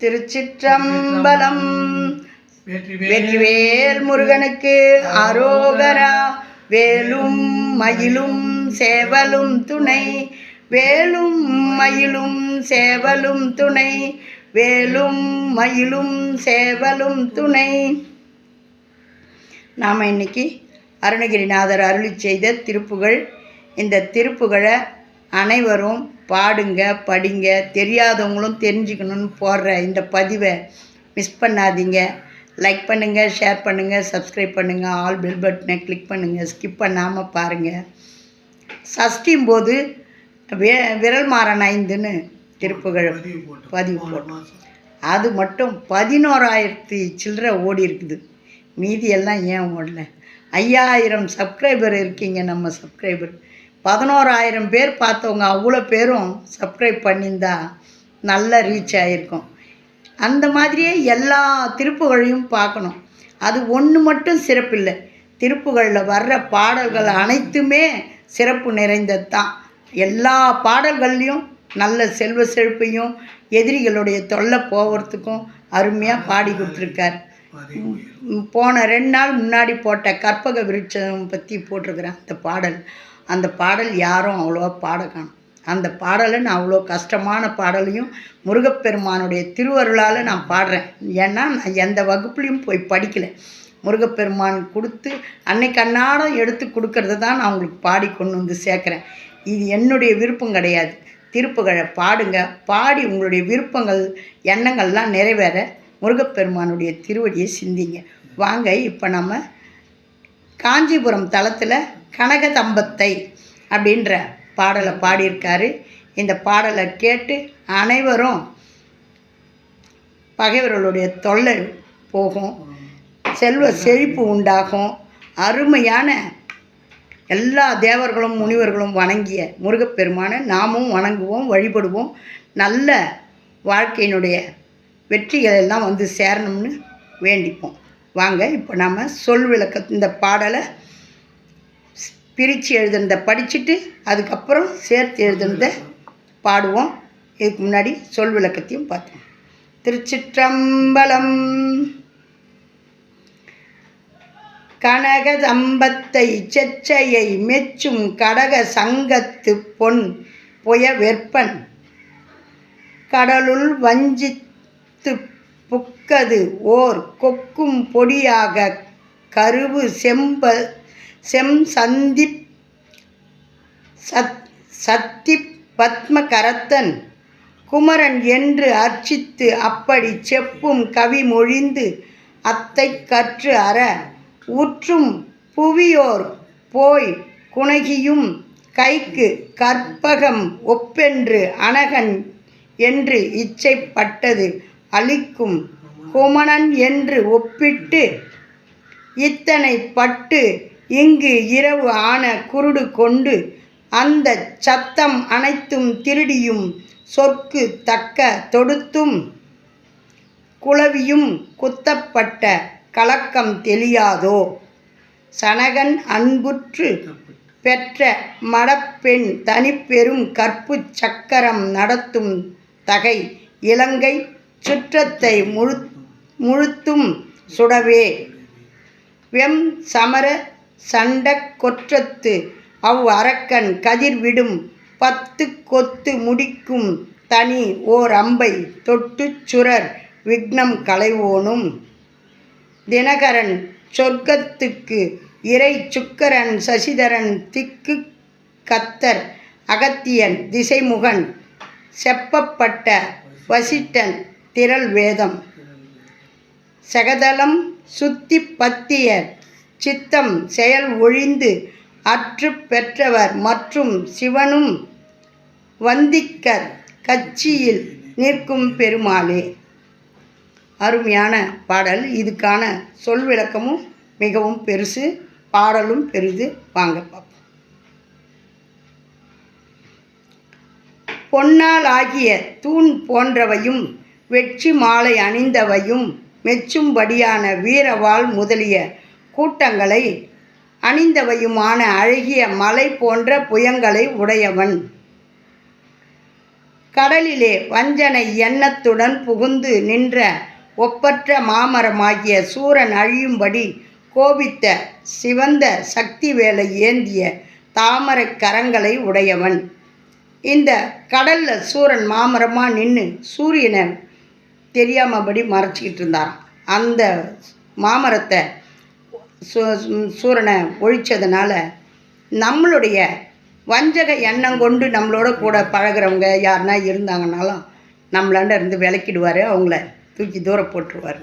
திருச்சிற்றம்பலம். வெற்றிவேல் முருகனுக்கு அரோகரா வேலும் மயிலும் சேவலும் துணை. வேலும் மயிலும் சேவலும் துணை. வேலும் மயிலும் சேவலும் துணை. நாம் இன்னைக்கு அருணகிரிநாதர் அருளி செய்த திருப்புகழ் இந்த திருப்புகழை அனைவரும் பாடுங்க படிங்க தெரியாதவங்களும் தெரிஞ்சுக்கணும்னு போடுற இந்த பதிவை மிஸ் பண்ணாதீங்க. லைக் பண்ணுங்கள் ஷேர் பண்ணுங்கள் சப்ஸ்கிரைப் பண்ணுங்கள் ஆல் பெல் பட்டனை கிளிக் பண்ணுங்கள் ஸ்கிப் பண்ணாமல் பாருங்கள் சஷ்டியும் போது வே விரல் மாறன் ஐந்துன்னு திருப்புகழ் பதிவு போட்டோம் அது மட்டும் பதினோராயிரத்தி சில்லற ஓடி இருக்குது. மீதி எல்லாம் ஏன் ஓடல? ஐயாயிரம் சப்ஸ்கிரைபர் இருக்கீங்க நம்ம சப்ஸ்கிரைபர் பதினோராயிரம் பேர் பார்த்தவங்க அவ்வளோ பேரும் சப்ஸ்கிரைப் பண்ணியிருந்தா நல்ல ரீச் ஆகிருக்கும் அந்த மாதிரியே எல்லா திருப்புகழையும் பார்க்கணும். அது ஒன்று மட்டும் சிறப்பில்லை. திருப்புகளில் வர்ற பாடல்கள் அனைத்துமே சிறப்பு நிறைந்தது தான். எல்லா பாடல்கள்லையும் நல்ல செல்வ செழிப்பையும் எதிரிகளுடைய தொல்லை போகிறதுக்கும் அருமையாக பாடி கொடுத்துருக்கார். போன ரெண்டு நாள் முன்னாடி போட்ட கற்பக விருட்சம் பற்றி போட்டிருக்கிறேன் அந்த பாடல். அந்த பாடல் யாரும் அவ்வளோவா பாட காணும். அந்த பாடலை நான் அவ்வளோ கஷ்டமான பாடலையும் முருகப்பெருமானுடைய திருவருளால் நான் பாடுறேன். ஏன்னா நான் எந்த வகுப்புலையும் போய் படிக்கலை. முருகப்பெருமான் கொடுத்து அன்னைக்கு அன்னாடம் எடுத்து கொடுக்கறது தான் நான் உங்களுக்கு பாடி கொண்டு வந்து சேர்க்குறேன். இது என்னுடைய விருப்பம் கிடையாது. திருப்புகழை பாடுங்க. பாடி உங்களுடைய விருப்பங்கள் எண்ணங்கள்லாம் நிறைவேற முருகப்பெருமானுடைய திருவடியை சிந்திங்க. வாங்க இப்போ நம்ம காஞ்சிபுரம் தளத்தில் கனகதம்பத்தை அப்படின்ற பாடலை பாடியிருக்காரு. இந்த பாடலை கேட்டு அனைவரும் பகைவர்களுடைய தொல்லை போகும். செல்வ செழிப்பு உண்டாகும். அருமையான எல்லா தேவர்களும் முனிவர்களும் வணங்கிய முருகப்பெருமானை நாமும் வணங்குவோம் வழிபடுவோம். நல்ல வாழ்க்கையினுடைய வெற்றிகள் எல்லாம் வந்து சேரணும்னு வேண்டிப்போம். வாங்க இப்போ நாம் சொல் விளக்க இந்த பாடலை பிரித்து எழுதுனதை படிச்சுட்டு அதுக்கப்புறம் சேர்த்து எழுதுனதை பாடுவோம். இதுக்கு முன்னாடி சொல் விளக்கத்தையும் பார்த்தோம் திருச்சிற்றம்பலம் கனகதம்பத்தை செச்சையை மெச்சும் கடக சங்கத்து பொன் புய வெற்பன் கடலுள் வஞ்சித்து புக்கது ஓர் கொக்கும் பொடியாக கருவு செம்ப செம் சந்தி சத் சத்தி பத்மகரத்தன் குமரன் என்று அர்ச்சித்து அப்படி செப்பும் கவி மொழிந்து அத்தை கற்று அற. ஊற்றும் புவியோர் போய் குணகியும் கைக்கு கற்பகம் ஒப்பென்று அனகன் என்று இச்சைப்பட்டது. அளிக்கும் குமணன் என்று ஒப்பிட்டு இத்தனை பட்டு இங்கு இரவு ஆன குருடு கொண்டு அந்த சத்தம் அனைத்தும் திருடியும் சொற்கு தக்க தொடுத்தும் குளவியும் குத்தப்பட்ட கலக்கம் தெளியாதோ? சனகன் அன்புற்று பெற்ற மடப்பெண் தனிப்பெரும் கற்பு சக்கரம் நடத்தும் தகை இலங்கை சுற்றத்தை முழு முழுத்தும் சுடவே. வெம் சமர சண்ட கொற்றத்து அவ் அரக்கன் கதிர்விடும் பத்து கொத்து முடிக்கும் தனி ஓர் அம்பை தொட்டுச் சுரர் விக்னம் களைவோனும். தினகரன் சொர்க்கத்துக்கு இறை சுக்கரன் சசிதரன் திக்கு கத்தர் அகத்தியன் திசைமுகன் செப்பப்பட்ட வசிட்டன் திரள் வேதம். சகதலம் சுத்தி பத்தியர் சித்தம் செயல் ஒழிந்து அற்று பெற்றவர் மற்றும் சிவனும் வந்திக்கர் கட்சியில் நிற்கும் பெருமாளே. அருமையான பாடல். இதுக்கான சொல் விளக்கமும் மிகவும் பெருசு. பாடலும் பெரிது. வாங்க பார்ப்போம். பொன்னால் ஆகிய தூண் போன்றவையும் வெற்றி மாலை அணிந்தவையும் மெச்சும்படியான வீரவாள் முதலிய கூட்டங்களை அணிந்தவையுமான அழகிய மலை போன்ற புயங்களை உடையவன். கடலிலே வஞ்சனை எண்ணத்துடன் புகுந்து நின்ற ஒப்பற்ற மாமரமாகிய சூரன் அழியும்படி கோபித்த சிவந்த சக்தி வேலை ஏந்திய தாமரை கரங்களை உடையவன். இந்த கடல்ல சூரன் மாமரமாக நின்று சூரியனை தெரியாமபடி மறைச்சிக்கிட்டு இருந்தாராம் அந்த மாமரத்தை சூரனை ஒழிச்சதுனால நம்மளுடைய வஞ்சக எண்ணம் கொண்டு நம்மளோட கூட பழகுறவங்க யாருனா இருந்தாங்கனாலும் நம்மளாண்ட இருந்து விளக்கிடுவார் அவங்கள தூக்கி தூரம் போட்டுருவார்.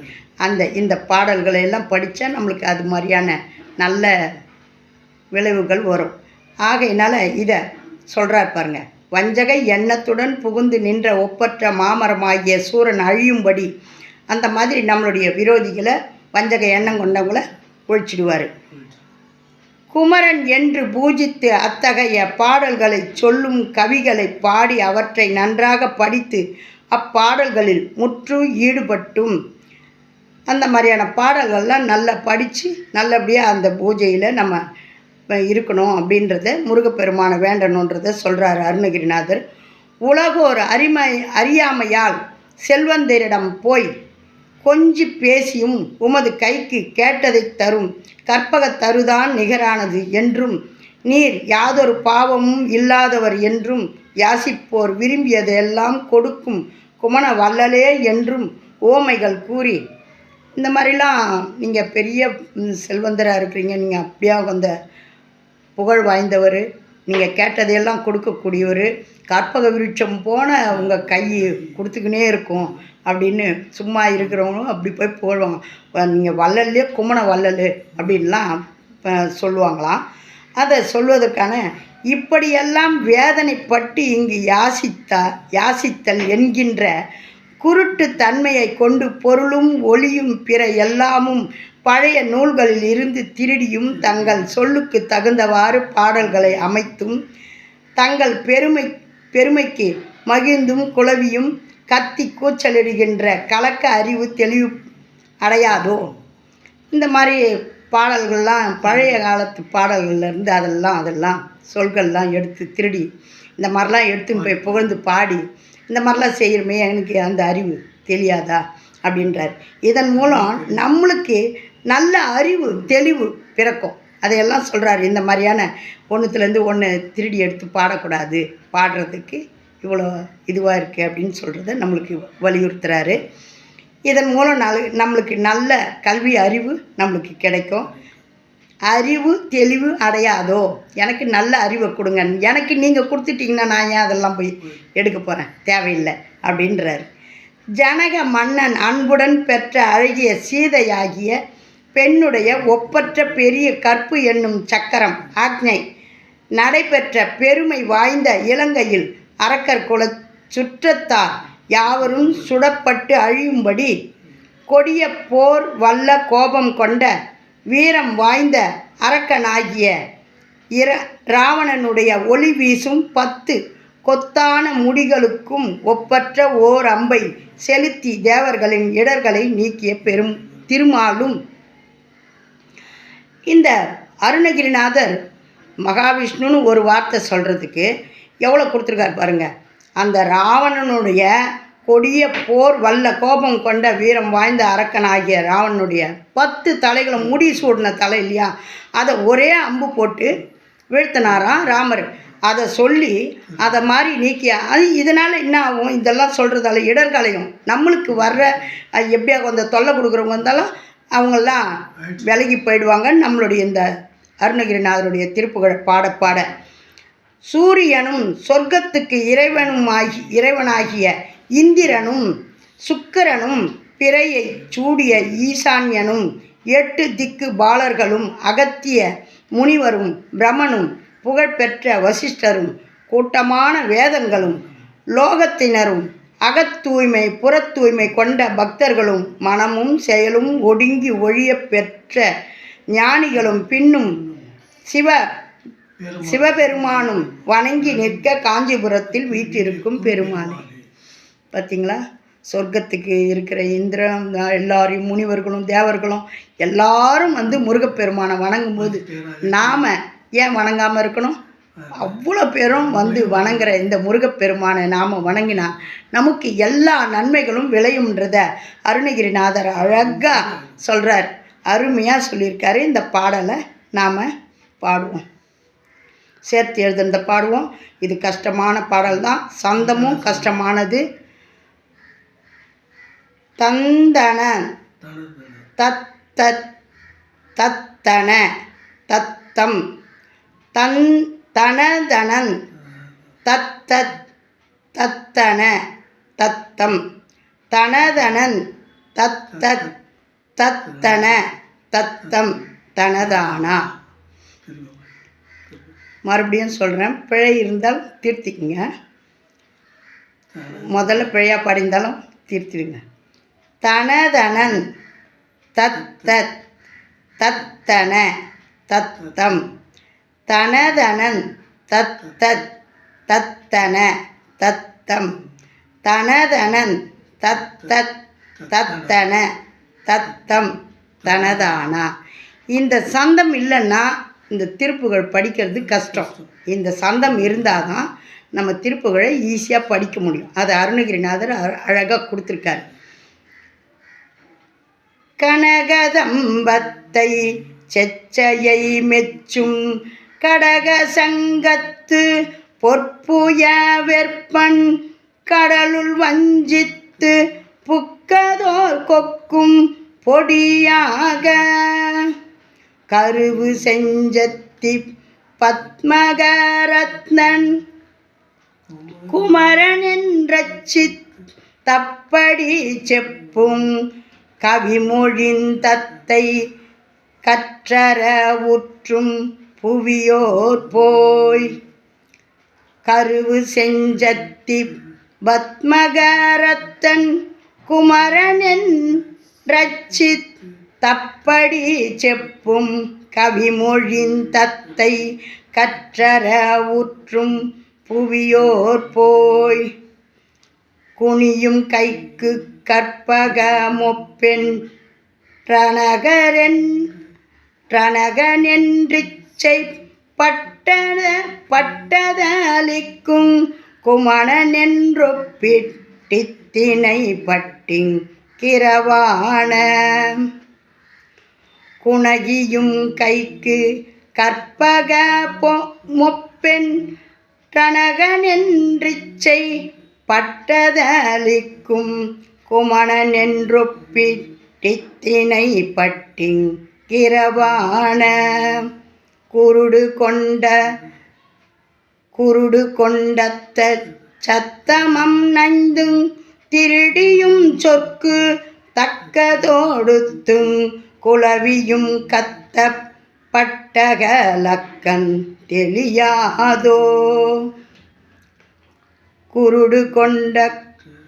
அந்த இந்த பாடல்களை எல்லாம் படித்தா நம்மளுக்கு அது மாதிரியான நல்ல விளைவுகள் வரும். ஆகையினால இதை சொல்கிறார் பாருங்கள் வஞ்சக எண்ணத்துடன் புகுந்து நின்ற ஒப்பற்ற மாமரமாகிய சூரன் அழியும்படி அந்த மாதிரி நம்மளுடைய விரோதிகளை வஞ்சக எண்ணம் கொண்டவங்களை ஒழிச்சிடுவார். குமரன் என்று பூஜித்து அத்தகைய பாடல்களை சொல்லும் கவிகளை பாடி அவற்றை நன்றாக படித்து அப்பாடல்களில் முற்று ஈடுபட்டும். அந்த மாதிரியான பாடல்கள்லாம் நல்லா படித்து நல்லபடியாக அந்த பூஜையில் நம்ம இருக்கணும் அப்படின்றத முருகப்பெருமானை வேண்டணுன்றத சொல்கிறார் அருணகிரிநாதர். உலகோர் அறிமை அறியாமையால் செல்வந்தரிடம் போய் கொஞ்சி பேசியும் உமது கைக்கு கேட்டதை தரும் கற்பக தருதான் நிகரானது என்றும் நீர் யாதொரு பாவமும் இல்லாதவர் என்றும் யாசிப்போர் விரும்பியதெல்லாம் கொடுக்கும் குமண வள்ளலே என்றும் ஓமைகள் கூறி இந்த மாதிரிலாம் நீங்கள் பெரிய செல்வந்தராக இருக்கிறீங்க நீங்கள் அப்படியே வந்த புகழ் வாய்ந்தவர் நீங்கள் கேட்டதையெல்லாம் கொடுக்கக்கூடியவர் கற்பக விருட்சம் போன உங்கள் கை கொடுத்துக்கினே இருக்கும் அப்படின்னு சும்மா இருக்கிறவங்களும் அப்படி போய் போடுவாங்க நீங்கள் வள்ளல்லே குமண வள்ளல் அப்படின்லாம் சொல்லுவாங்களாம். அதை சொல்வதற்கான இப்படியெல்லாம் வேதனைப்பட்டு இங்கு யாசித்தா யாசித்தல் என்கின்ற குருட்டு தன்மையை கொண்டு பொருளும் ஒளியும் பிற எல்லாமும் பழைய நூல்களில் இருந்து திருடியும் தங்கள் சொல்லுக்கு தகுந்தவாறு பாடல்களை அமைத்தும் தங்கள் பெருமை பெருமைக்கு மகிழ்ந்தும் குழவியும் கத்தி கூச்சலிடுகின்ற கலக்க அறிவு தெளிவு அடையாதோ? இந்த மாதிரி பாடல்கள்லாம் பழைய காலத்து பாடல்கள்லேருந்து அதெல்லாம் அதெல்லாம் சொல்கள்லாம் எடுத்து திருடி இந்த மாதிரிலாம் எடுத்துன்னு போய் புகழ்ந்து பாடி இந்த மாதிரிலாம் செய்கிறோமே எனக்கு அந்த அறிவு தெரியாதா? அப்படின்றார். இதன் மூலம் நம்மளுக்கு நல்ல அறிவு தெளிவு பிறக்கும். அதையெல்லாம் சொல்கிறாரு இந்த மாதிரியான ஒன்றுத்துலேருந்து ஒன்று திருடி எடுத்து பாடக்கூடாது. பாடுறதுக்கு இவ்வளோ இதுவாக இருக்குது அப்படின்னு சொல்கிறத நம்மளுக்கு வலியுறுத்துறாரு. இதன் மூலம் நல் நம்மளுக்கு நல்ல கல்வி அறிவு நம்மளுக்கு கிடைக்கும். அறிவு தெளிவு அடையாதோ? எனக்கு நல்ல அறிவை கொடுங்க. எனக்கு நீங்கள் கொடுத்துட்டிங்கன்னா நான் ஏன் அதெல்லாம் போய் எடுக்க போகிறேன் தேவையில்லை அப்படின்றாரு. ஜனக மன்னன் அன்புடன் பெற்ற அழகிய சீதையாகிய பெண்ணுடைய ஒப்பற்ற பெரிய கற்பு என்னும் சக்கரம் ஆக்ஞை. நடைபெற்ற பெருமை வாய்ந்த இலங்கையில் அரக்கர் குல சுற்றத்தார் யாவரும் சுடப்பட்டு அழியும்படி கொடிய போர் வல்ல கோபம் கொண்ட வீரம் வாய்ந்த அரக்கனாகிய இர ராவணனுடைய ஒளி வீசும் பத்து கொத்தான முடிகளுக்கும் ஒப்பற்ற ஓர் அம்பை செலுத்தி தேவர்களின் இடர்களை நீக்கிய பெரும் திருமாலும் இந்த அருணகிரிநாதர் மகாவிஷ்ணுன்னு ஒரு வார்த்தை சொல்கிறதுக்கு எவ்வளோ கொடுத்துருக்காரு பாருங்க. அந்த ராவணனுடைய கொடிய போர் வல்ல கோபம் கொண்ட வீரம் வாய்ந்த அரக்கனாகிய ராவணனுடைய பத்து தலைகளை முடி சூடின தலை இல்லையா? அதை ஒரே அம்பு போட்டு வீழ்த்தினாராம் ராமர். அதை சொல்லி அதை மாதிரி நீக்கியா? அது இதனால் என்ன ஆகும்? இதெல்லாம் சொல்கிறதால இடர்களையும் நம்மளுக்கு வர்ற எப்படியா கொஞ்சம் தொல்லை கொடுக்குறவங்க வந்தாலும் அவங்கெல்லாம் விலகி போயிடுவாங்க. நம்மளுடைய இந்த அருணகிரிநாதருடைய திருப்புகழ் பாட பாட. சூரியனும் சொர்க்கத்துக்கு இறைவனும் ஆகி இறைவனாகிய இந்திரனும் சுக்கிரனும் பிறையை சூடிய ஈசான்யனும் எட்டு திக்கு பாலர்களும் அகத்திய முனிவரும் பிரமனும் புகழ்பெற்ற வசிஷ்டரும் கூட்டமான வேதங்களும் லோகத்தினரும் அகத்தூய்மை புறத்தூய்மை கொண்ட பக்தர்களும் மனமும் செயலும் ஒடுங்கி ஒழிய பெற்ற ஞானிகளும் பின்னும் சிவ சிவபெருமானும் வணங்கி நிற்க காஞ்சிபுரத்தில் வீட்டிருக்கும் பெருமானே பார்த்தீங்களா? சொர்க்கத்துக்கு இருக்கிற இந்திரன் எல்லாரையும் முனிவர்களும் தேவர்களும் எல்லாரும் வந்து முருகப்பெருமானை வணங்கும்போது நாம் ஏன் வணங்காமல் இருக்கணும்? அவ்வளோ பேரும் வந்து வணங்குற இந்த முருகப்பெருமானை நாம் வணங்கினா நமக்கு எல்லா நன்மைகளும் விளையும்ன்றத அருணகிரிநாதர் அழகாக சொல்கிறார் அருமையாக சொல்லியிருக்காரு. இந்த பாடலை நாம் பாடுவோம். சேர்த்து எழுதுனத பாடுவோம். இது கஷ்டமான பாடல் தான். சந்தமும் கஷ்டமானது. தந்தன. தத்த தத்தன தத்தம். தன் தனதனன் தத்தத் தத்தன தத்தம். தனதனன் தத்தத் தத்தன தத்தம். தனதானா. மறுபடியும் சொல்கிறேன் பிழை இருந்தால் தீர்த்திக்குங்க. முதல்ல பிழையாக படிந்தாலும் தீர்த்திடுங்க. தனதனன் தத்தத் தத்தன தத்தம். தனதனன் தத்தத் தத்தன தத்தம். தனதனன் தத்தத் தத்தன தத்தம். தனதானா. இந்த சந்தம் இல்லைன்னா இந்த திருப்புகள் படிக்கிறது கஷ்டம். இந்த சந்தம் இருந்தால் தான் நம்ம திருப்புகளை ஈஸியாக படிக்க முடியும். அது அருணகிரிநாதர் அழகாக கொடுத்துருக்காரு. கனகதம்பத்தை செச்சையை மெச்சும் கடக சங்கத்து பொற்புய வெற்பன் கடலுள் வஞ்சித்து புக்கதோர் கொக்கும் பொடியாக. கருவு செஞ்சத்தி பத்மகரத்னன் குமரன் சித் தப்படி செப்பும் கவிமொழிந்தத்தை கற்றற உற்றும் புவியோர் போய் கருவு செஞ்சத்தி பத்மகரத்தன் குமரனின் ரச்சித் தப்படி செப்பும் கவிமொழின் தத்தை கற்றற உற்றும் புவியோர் போய் குனியும் கைக்கு கற்பக மொப்பெண் ரணகரன் ரணகனென்றிச்சை பட்டத பட்டதளிக்கும் குமணனென்றொப்பிட்டித்தினை பட்டிங் கிரவான குணகியும் கைக்கு கற்பக பொ மொப்பெண் ரணகனென்றிச்சை பட்டதளிக்கும் குமணனென்றொப்பிட்டித்தினை பட்டிங் கிரவான குருடு கொண்ட குருடு கொண்டத்த சத்தமம் நைந்தும் திருடியும் சொற்கு தக்கதோடுத்தும் குலவியும் கத்த பட்டகலக்கன் தெளியாதோ. குருடு கொண்ட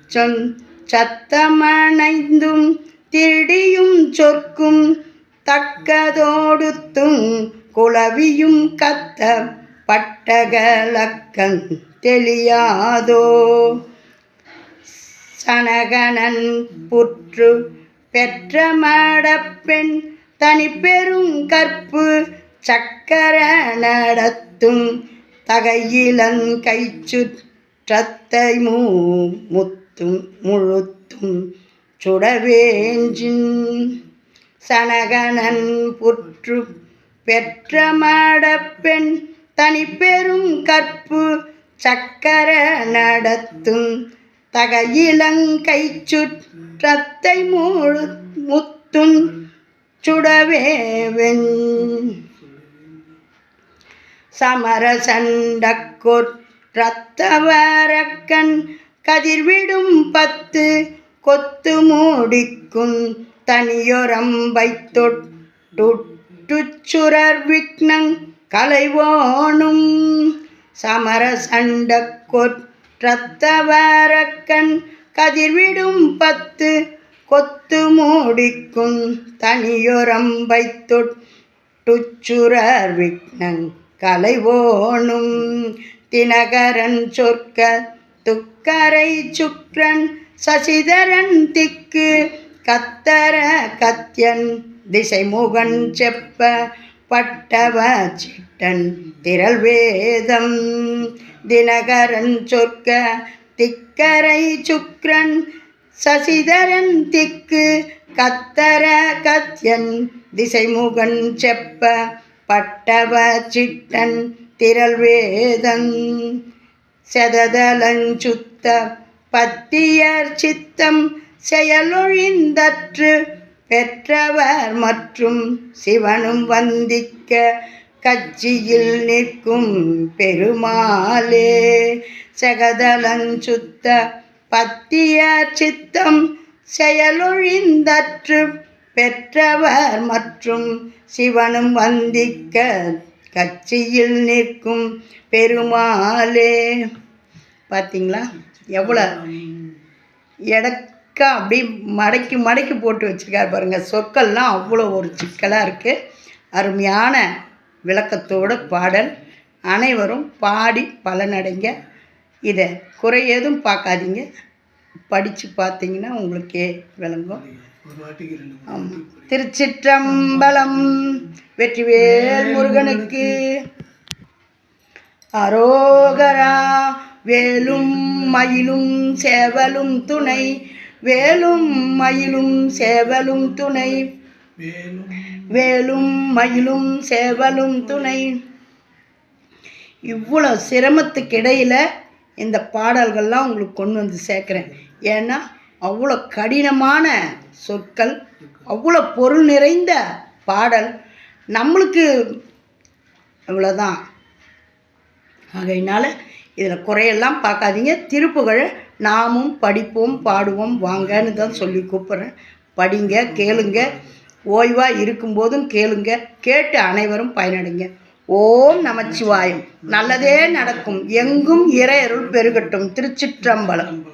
சொன் சத்தமணைந்தும் திருடியும் சொற்கும் தக்கதோடுத்தும் குளவியும் கத்த பட்டகலக்கன் தெளியாதோ? சனகனன் புற்று பெற்ற மடப்பெண் தனி பெரும் கற்பு சக்கர நடத்தும் தகையிலன் கைச்சுற்றத்தை மூ முத்தும் முழுத்தும் சுடவேஞ்சின். சனகனன் புற்று பெற்ற மாடப்பெண் தனி பெரும் கற்பு சக்கர நடத்தும் தகையிலங்கை சுற்றத்தை முழு முத்தும் சுடவேவென் சமர சண்டக்கொற் ரத்தவரக்கன் கதிர்விடும் பத்து கொத்து மூடிக்கும் தனியொரம்பை தொட்டு சுற்றுச்சுரர் விக்னங் கலைவோனும் சமர சண்டக்கொற் ரத்தவரக்கன் கதிர்விடும் பத்து கொத்து மூடிக்கும் தனியொரம்பை தொட்டுச்சுரர் விக்னங் கலைவோனும் தினகரன் சொற்க துக்கரை சுக்ரன் சசிதரன் திக்கு கத்தர கத்யன் திசைமுகன் செப்ப பட்டவ சிட்டன் திரள் வேதம் தினகரன் சொற்க திக்கரை சுக்ரன் சசிதரன் திக்கு கத்தர கத்யன். திசைமுகன் செப்ப பட்டவ சிட்டன் திரள் வேதன் செததலஞ்சுத்த பத்தியர் சித்தம் செயலொழிந்தற்று பெற்றவர் மற்றும் சிவனும் வந்திக்க கட்சியில் நிற்கும் பெருமாளே. செகதலஞ்சுத்த பத்தியர் சித்தம் செயலொழிந்தற்று பெற்றவர் மற்றும் சிவனும் வந்திக்க கட்சியில் நிற்கும் பெருமாளே. பார்த்தீங்களா எவ்வளோ சிக்கா அப்படி மடக்கி மடக்கி போட்டு வச்சுருக்காரு பாருங்கள் சொற்கள்லாம் அவ்வளோ ஒரு சிக்கலாக இருக்குது அருமையான விளக்கத்தோட பாடல். அனைவரும் பாடி பலனடைங்க. இதை குறை ஏதும் பார்க்காதீங்க. படித்து பார்த்தீங்கன்னா உங்களுக்கே விளங்கும். ஆமாம் திருச்சிற்றம்பலம் வெற்றிவேல் முருகனுக்கு. அரோகரா வேலும் மயிலும் சேவலும் துணை. வேலும் மயிலும் சேவலும் துணை. வேலும் மயிலும் சேவலும் துணை. இவ்வளோ சிரமத்துக்கு இடையில் இந்த பாடல்கள்லாம் உங்களுக்கு கொண்டு வந்து சேர்க்குறேன். ஏன்னா அவ்வளோ கடினமான சொற்கள் அவ்வளோ பொருள் நிறைந்த பாடல். நம்மளுக்கு இவ்வளோதான். ஆகையினால இதில் குறையெல்லாம் பார்க்காதீங்க. திருப்புகழை நாமும் படிப்போம் பாடுவோம் வாங்கன்னு தான் சொல்லி கூப்பிட்றேன். படிங்க கேளுங்க. ஓய்வாக இருக்கும்போதும் கேளுங்க. கேட்டு அனைவரும் பயனடைங்க. ஓம் நமச்சிவாயம் நல்லதே நடக்கும். எங்கும் இறையருள் பெருகட்டும். திருச்சிற்றம்பலம்.